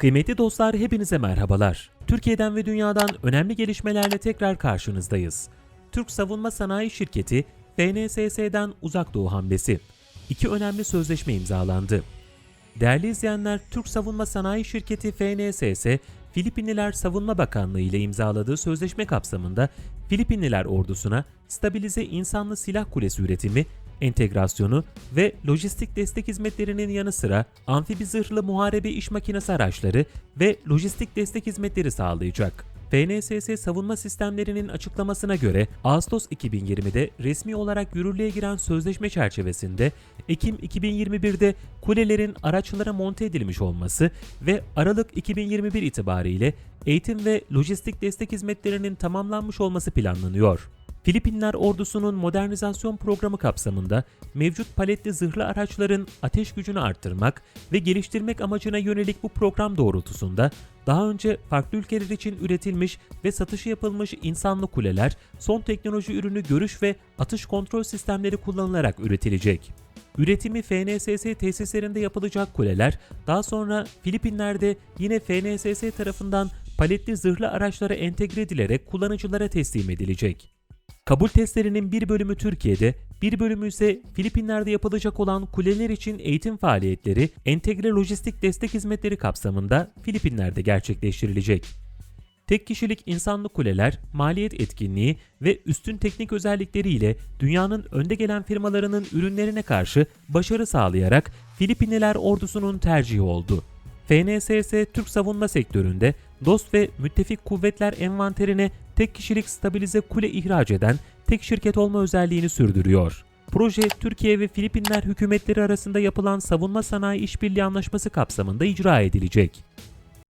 Kıymetli dostlar hepinize merhabalar. Türkiye'den ve dünyadan önemli gelişmelerle tekrar karşınızdayız. Türk Savunma Sanayi Şirketi FNSS'den uzak doğu hamlesi. İki önemli sözleşme imzalandı. Değerli izleyenler, Türk Savunma Sanayi Şirketi FNSS, Filipinliler Savunma Bakanlığı ile imzaladığı sözleşme kapsamında Filipinliler ordusuna stabilize insanlı silah kulesi üretimi, entegrasyonu ve lojistik destek hizmetlerinin yanı sıra amfibi zırhlı muharebe iş makinesi araçları ve lojistik destek hizmetleri sağlayacak. FNSS savunma sistemlerinin açıklamasına göre Ağustos 2020'de resmi olarak yürürlüğe giren sözleşme çerçevesinde Ekim 2021'de kulelerin araçlara monte edilmiş olması ve Aralık 2021 itibariyle eğitim ve lojistik destek hizmetlerinin tamamlanmış olması planlanıyor. Filipinler ordusunun modernizasyon programı kapsamında mevcut paletli zırhlı araçların ateş gücünü arttırmak ve geliştirmek amacına yönelik bu program doğrultusunda daha önce farklı ülkeler için üretilmiş ve satışı yapılmış insanlı kuleler son teknoloji ürünü görüş ve atış kontrol sistemleri kullanılarak üretilecek. Üretimi FNSS tesislerinde yapılacak kuleler daha sonra Filipinler'de yine FNSS tarafından paletli zırhlı araçlara entegre edilerek kullanıcılara teslim edilecek. Kabul testlerinin bir bölümü Türkiye'de, bir bölümü ise Filipinler'de yapılacak olan kuleler için eğitim faaliyetleri, entegre lojistik destek hizmetleri kapsamında Filipinler'de gerçekleştirilecek. Tek kişilik insanlı kuleler, maliyet etkinliği ve üstün teknik özellikleriyle dünyanın önde gelen firmalarının ürünlerine karşı başarı sağlayarak Filipinliler ordusunun tercihi oldu. FNSS Türk savunma sektöründe dost ve müttefik kuvvetler envanterine tek kişilik stabilize kule ihraç eden tek şirket olma özelliğini sürdürüyor. Proje Türkiye ve Filipinler hükümetleri arasında yapılan savunma sanayi işbirliği anlaşması kapsamında icra edilecek.